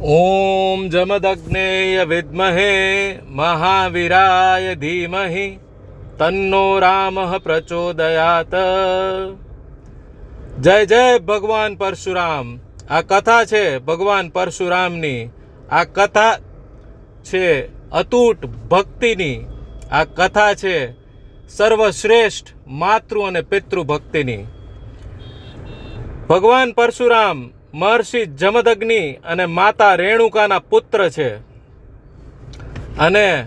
ઓમ જમદગ્નેય વિદ્મહે મહાવીરાય ધીમહિ તન્નો રામ પ્રચોદયાત જય જય ભગવાન પરશુરામ આ કથા છે ભગવાન પરશુરામની આ કથા છે અતૂટ ભક્તિની આ કથા છે સર્વશ્રેષ્ઠ માતૃ અને પિતૃ ભક્તિની ભગવાન પરશુરામ મહર્ષિ જમદગ્નિ અને માતા રેણુકાના પુત્ર છે. અને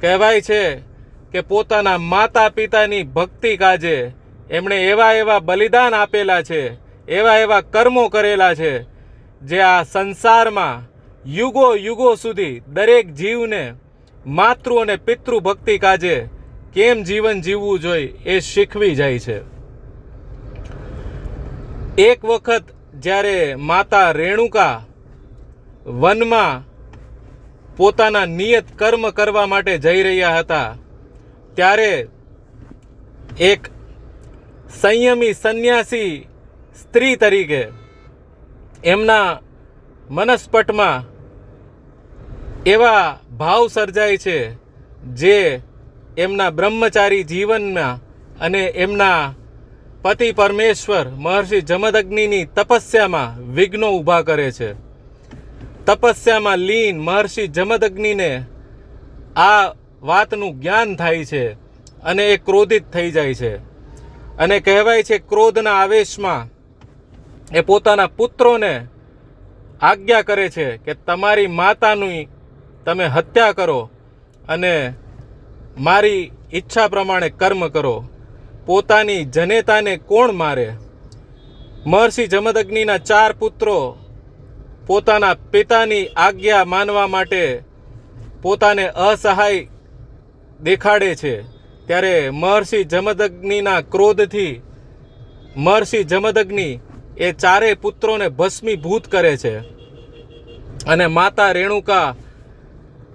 કહેવાય છે કે પોતાના માતા પિતાની ભક્તિ કાજે એમણે એવા એવા બલિદાન આપેલા છે, એવા એવા કર્મો કરેલા છે, જે આ સંસારમાં યુગો યુગો સુધી દરેક જીવને માતૃ અને પિતૃ ભક્તિ કાજે કેમ જીવન જીવવું જોઈએ એ શીખવી જાય છે. એક વખત જ્યારે માતા રેણુકા વનમાં પોતાના નિયત કર્મ કરવા માટે જઈ રહ્યા હતા, ત્યારે એક સંયમી સંન્યાસી સ્ત્રી તરીકે એમના મનસ્પટમાં એવા ભાવ સર્જાય છે, જે એમના બ્રહ્મચારી જીવનમાં અને એમના પતિ પરમેશ્વર મહર્ષિ જમદગ્નિની તપસ્યામાં વિઘ્નો ઊભા કરે છે. તપસ્યામાં લીન મહર્ષિ જમદગ્નિને આ વાતનું જ્ઞાન થાય છે અને એ ક્રોધિત થઈ જાય છે. અને કહેવાય છે ક્રોધના આવેશમાં એ પોતાના પુત્રોને આજ્ઞા કરે છે કે તમારી માતાની તમે હત્યા કરો અને મારી ઈચ્છા પ્રમાણે કર્મ કરો. પોતાની જનેતાને કોણ મારે? મહર્ષિ જમદગ્નિના ચાર પુત્રો પોતાના પિતાની આજ્ઞા માનવા માટે પોતાને અસહાય દેખાડે છે. ત્યારે મહર્ષિ જમદગ્નિના ક્રોધથી મહર્ષિ જમદગ્નિ એ ચારેય પુત્રોને ભસ્મીભૂત કરે છે અને માતા રેણુકા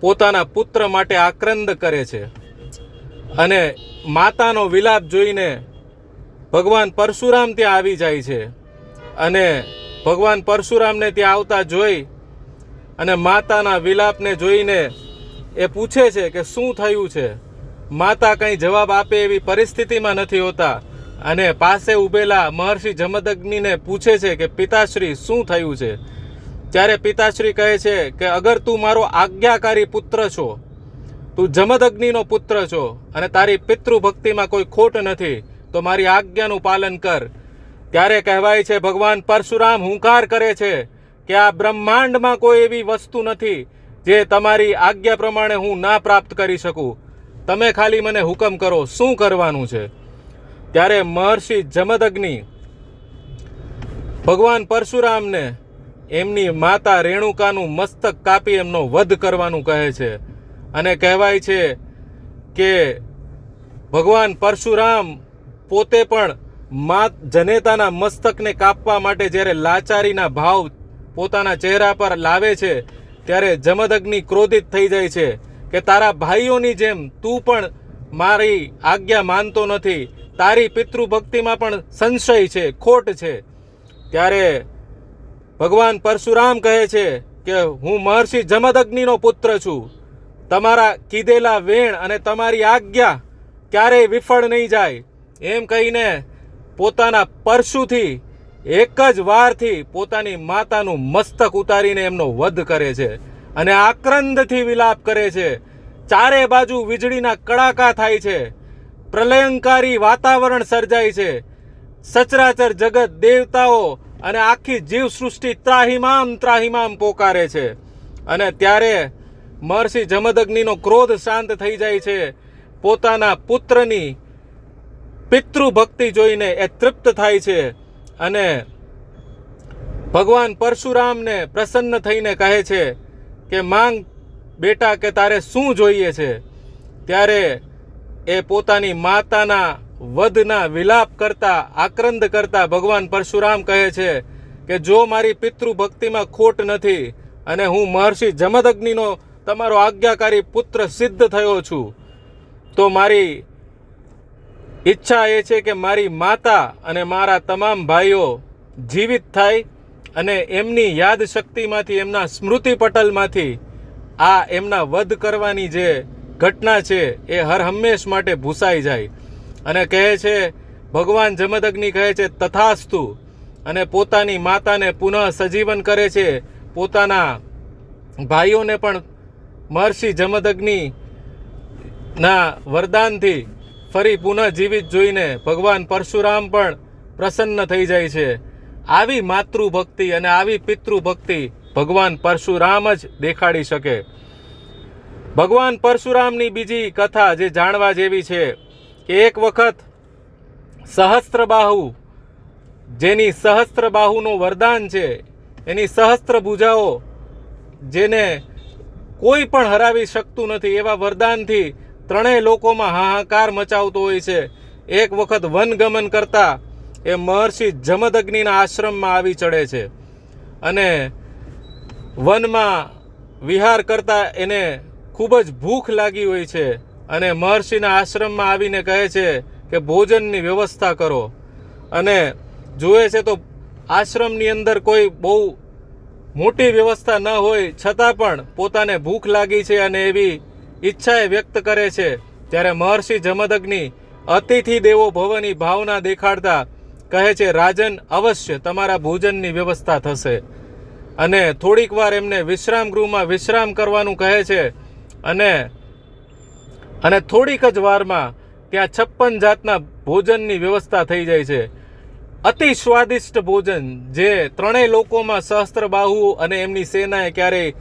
પોતાના પુત્ર માટે આક્રંદ કરે છે. અને માતાનો વિલાપ જોઈને ભગવાન પરશુરામ ત્યાં આવી જાય છે. અને ભગવાન પરશુરામને ત્યાં આવતા જોઈ અને માતાના વિલાપને જોઈને એ પૂછે છે કે શું થયું છે? માતા કંઈ જવાબ આપે એવી પરિસ્થિતિમાં નથી હોતા. અને પાસે ઊભેલા મહર્ષિ જમદગ્નિને પૂછે છે કે, પિતાશ્રી, શું થયું છે? ત્યારે પિતાશ્રી કહે છે કે, અગર તું મારો આજ્ઞાકારી પુત્ર છો તું જમદગ્નિનો પુત્ર છો અને તારી પિતૃ ભક્તિમાં કોઈ ખોટ નથી, તો મારી આજ્ઞાનું પાલન કર. ત્યારે કહેવાય છે, ભગવાન પરશુરામ હુંકાર કરે છે કે આ બ્રહ્માંડમાં કોઈ એવી વસ્તુ નથી જે તમારી આજ્ઞા પ્રમાણે હું ના પ્રાપ્ત કરી શકું. તમે ખાલી મને હુકમ કરો, શું કરવાનું છે? ત્યારે મહર્ષિ જમદગ્નિ ભગવાન પરશુરામને એમની માતા રેણુકાનું મસ્તક કાપી એમનો વધ કરવાનું કહે છે. અને કહેવાય છે કે ભગવાન પરશુરામ પોતે પણ મા જનેતાના મસ્તકને કાપવા માટે જ્યારે લાચારીના ભાવ પોતાના ચહેરા પર લાવે છે, ત્યારે જમદગ્નિ ક્રોધિત થઈ જાય છે કે તારા ભાઈઓની જેમ તું પણ મારી આજ્ઞા માનતો નથી, તારી પિતૃભક્તિમાં પણ સંશય છે, ખોટ છે. ત્યારે ભગવાન પરશુરામ કહે છે કે હું મહર્ષિ જમદગ્નિનો પુત્ર છું. તમારા કીધેલા વેણ અને તમારી આજ્ઞા ક્યારેય વિફળ નહીં જાય. એમ કહીને પોતાના પરશુથી એક જ વારથી પોતાની માતાનું મસ્તક ઉતારીને એમનો વધ કરે છે અને આક્રંદથી વિલાપ કરે છે. ચારે બાજુ વીજળીના કડાકા થાય છે. પ્રલયંકારી વાતાવરણ સર્જાય છે. સચરાચર જગત દેવતાઓ અને આખી જીવ સૃષ્ટિ ત્રાહિમામ ત્રાહિમામ પોકારે છે. અને ત્યારે મહર્ષિ જમદગ્નિનો ક્રોધ શાંત થઈ જાય છે. પોતાના પુત્રની પિતૃભક્તિ જોઈને એ તૃપ્ત થાય છે અને ભગવાન પરશુરામને પ્રસન્ન થઈને કહે છે કે, માંગ બેટા કે તારે શું જોઈએ છે? ત્યારે એ પોતાની માતાના વધના વિલાપ કરતા, આક્રંદ કરતા ભગવાન પરશુરામ કહે છે કે, જો મારી પિતૃ ભક્તિમાં ખોટ નથી અને હું મહર્ષિ જમદગ્નિનો તમારો આજ્ઞાકારી પુત્ર સિદ્ધ થયો છું. તો મારી ઈચ્છા એ છે કે મારી માતા અને મારા તમામ ભાઈઓ જીવિત થાય અને એમની યાદ શક્તિમાંથી, એમના સ્મૃતિ પટલમાંથી આ એમના વધ કરવાની જે ઘટના છે એ હર હંમેશ માટે ભૂસાઈ જાય. અને કહે છે, ભગવાન જમદગ્નિ કહે છે, તથાસ્તુ. અને પોતાની માતાને પુનઃ સજીવન કરે છે. પોતાના ભાઈઓને પણ મહર્ષિ જમદગ્નિ ના વરદાનથી ફરી પુનઃ જીવિત જોઈને ભગવાન પરશુરામ પણ પ્રસન્ન થઈ જાય છે. આવી માતૃભક્તિ અને આવી પિતૃભક્તિ ભગવાન પરશુરામ જ દેખાડી શકે. ભગવાન પરશુરામની બીજી કથા જે જાણવા જેવી છે કે એક વખત સહસ્ત્રબાહુ, જેની સહસ્ત્રબાહુનું વરદાન છે, એની સહસ્ત્ર ભૂજાઓ જેને કોઈ પણ હરાવી શકતું નથી. એવા વરદાનથી ત્રણેય લોકોમાં હાહાકાર મચાવતો હોય છે. એક વખત વનગમન કરતા એ મહર્ષિ જમદગ્નિના આશ્રમમાં આવી ચડે છે. અને વનમાં વિહાર કરતા એને ખૂબ જ ભૂખ લાગી હોય છે અને મહર્ષિના આશ્રમમાં આવીને કહે છે કે ભોજનની વ્યવસ્થા કરો. અને જુએ છે તો આશ્રમની અંદર કોઈ બહુ મોટી વ્યવસ્થા ન હોય, છતાં પણ પોતાને ભૂખ લાગી છે અને એવી ઈચ્છાએ વ્યક્ત કરે છે. ત્યારે મહર્ષિ જમદગ્નિ અતિથિ દેવો ભવની ભાવના દેખાડતા કહે છે, રાજન, અવશ્ય તમારા ભોજનની વ્યવસ્થા થશે. અને થોડીક વાર એમને વિશ્રામ ગૃહમાં વિશ્રામ કરવાનું કહે છે અને અને થોડીક જ વારમાં ત્યાં છપ્પન જાતના ભોજનની વ્યવસ્થા થઈ જાય છે. અતિ સ્વાદિષ્ટ ભોજન જે ત્રણેય લોકોમાં સહસ્ત્રબાહુ અને એમની સેનાએ ક્યારેય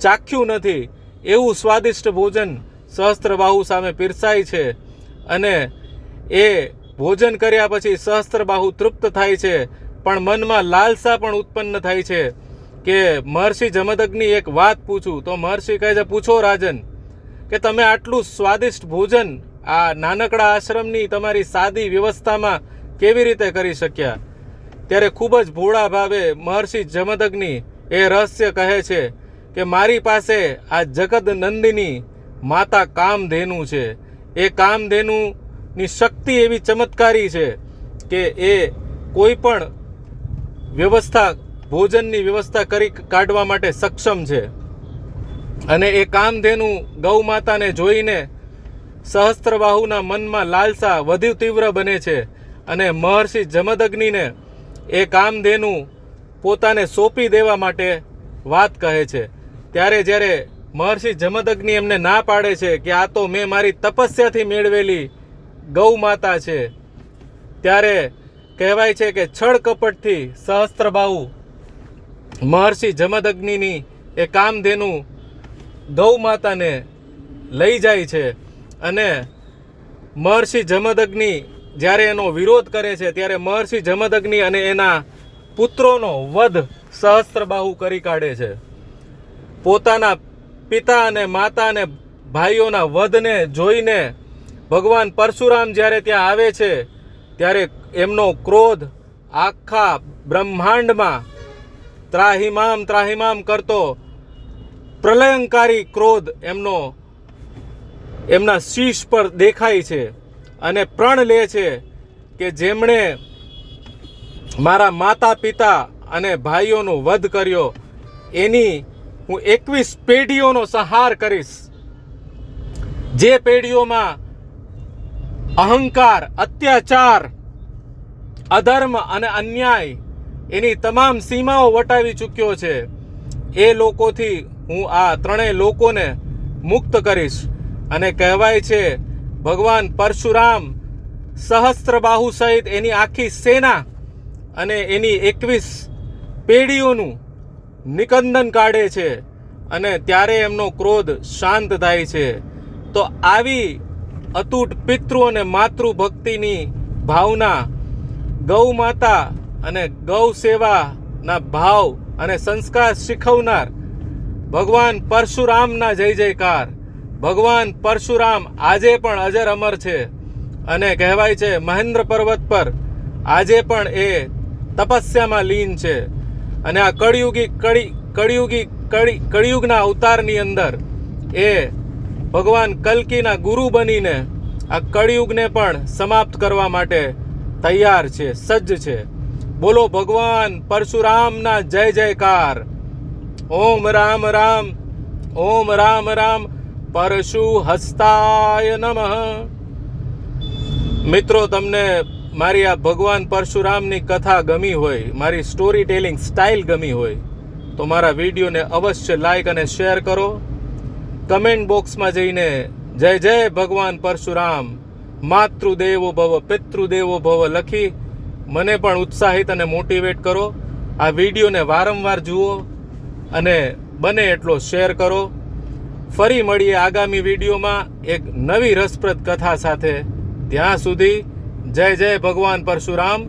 ચાખ્યું નથી, એવું સ્વાદિષ્ટ ભોજન સહસ્ત્રબાહુ સામે પીરસાય છે અને એ ભોજન કર્યા પછી સહસ્ત્રબાહુ તૃપ્ત થાય છે. પણ મનમાં લાલસા પણ ઉત્પન્ન થાય છે કે મહર્ષિ જમદગ્નિ એક વાત પૂછું, તો મહર્ષિ કહે છે, પૂછો રાજન, કે તમે આટલું સ્વાદિષ્ટ ભોજન આ નાનકડા આશ્રમની તમારી સાદી વ્યવસ્થામાં કેવી રીતે કરી શક્યા? ત્યારે ખૂબ જ ભોળા ભાવે મહર્ષિ જમદગ્નિ એ રહસ્ય કહે છે કે મારી પાસે આ જગત નંદિની માતા કામધેનુ છે. એ કામધેનુની શક્તિ એવી ચમત્કારી છે કે એ કોઈ પણ વ્યવસ્થા, ભોજનની વ્યવસ્થા કરી કાઢવા માટે સક્ષમ છે. અને એ કામધેનુ ગૌ માતાને જોઈને સહસ્ત્રબાહુના મનમાં લાલસા વધુ તીવ્ર બને છે. અને મહર્ષિ જમદગ્નિને એ કામધેનુ પોતાને સોંપી દેવા માટે વાત કહે છે. ત્યારે જ્યારે મહર્ષિ જમદગ્નિ એમને ના પાડે છે કે આ તો મેં મારી તપસ્યાથી મેળવેલી ગૌ માતા છે, ત્યારે કહેવાય છે કે છળ કપટથી સહસ્ત્રબાહુ મહર્ષિ જમદગ્નિની એ કામધેનુ ગૌ માતાને લઈ જાય છે. અને મહર્ષિ જમદગ્નિ જ્યારે એનો વિરોધ કરે છે, ત્યારે મહર્ષિ જમદગ્નિ અને એના પુત્રોનો વધ સહસ્ત્રબાહુ કરી કાઢે છે. પોતાના પિતા અને માતા અને ભાઈઓના વધને જોઈને ભગવાન પરશુરામ જ્યારે ત્યાં આવે છે, ત્યારે એમનો ક્રોધ આખા બ્રહ્માંડમાં ત્રાહિમામ ત્રાહિમામ કરતો પ્રલયંકારી ક્રોધ એમનો, એમના શીશ પર દેખાય છે. અને પ્રણ લે છે કે જેમણે મારા માતા પિતા અને ભાઈઓનો વધ કર્યો, એની હું એકવીસ પેઢીઓનો સંહાર કરીશ. જે પેઢીઓમાં અહંકાર, અત્યાચાર, અધર્મ અને અન્યાય એની તમામ સીમાઓ વટાવી ચૂક્યો છે, એ લોકોથી હું આ ત્રણેય લોકોને મુક્ત કરીશ. અને કહેવાય છે ભગવાન પરશુરામ સહસ્ત્રબાહુ સહિત એની આખી સેના અને એની એકવીસ પેઢીઓનું નિકંદન કાઢે છે અને ત્યારે એમનો ક્રોધ શાંત થાય છે. તો આવી અતૂટ પિતૃ અને માતૃભક્તિની ભાવના ગૌ માતા અને ગૌ સેવાના ભાવ અને સંસ્કાર શીખવનાર ભગવાન પરશુરામના જય જયકાર ભગવાન પરશુરામ આજે પણ અજર અમર છે અને કહેવાય છે, મહેન્દ્ર પર્વત પર આજે પણ એ તપસ્યામાં લીન છે. અને આ કળિયુગી કળી કળિયુગી કળી, કળિયુગના અવતારની અંદર એ ભગવાન કલ્કીના ગુરુ બનીને આ કળિયુગને પણ સમાપ્ત કરવા માટે તૈયાર છે, સજ્જ છે. બોલો ભગવાન પરશુરામના જય જયકાર. ઓમ રામ રામ, ઓમ રામ રામ. પરશુ હસ્તાય નમઃ. મિત્રો, તમને મારી આ ભગવાન પરશુરામની કથા ગમી હોય, મારી સ્ટોરી ટેલિંગ સ્ટાઇલ ગમી હોય, તો મારા વિડીયોને અવશ્ય લાઈક અને શેર કરો. કમેન્ટ બોક્સમાં જઈને જય જય ભગવાન પરશુરામ, માતૃદેવો ભવ, પિતૃદેવો ભવ લખી મને પણ ઉત્સાહિત અને મોટિવેટ કરો. આ વિડીયોને વારંવાર જુઓ અને બને એટલો શેર કરો. ફરી મળીએ આગામી વિડીયોમાં એક નવી રસપ્રદ કથા સાથે. ત્યાં સુધી જય જય ભગવાન પરશુરામ.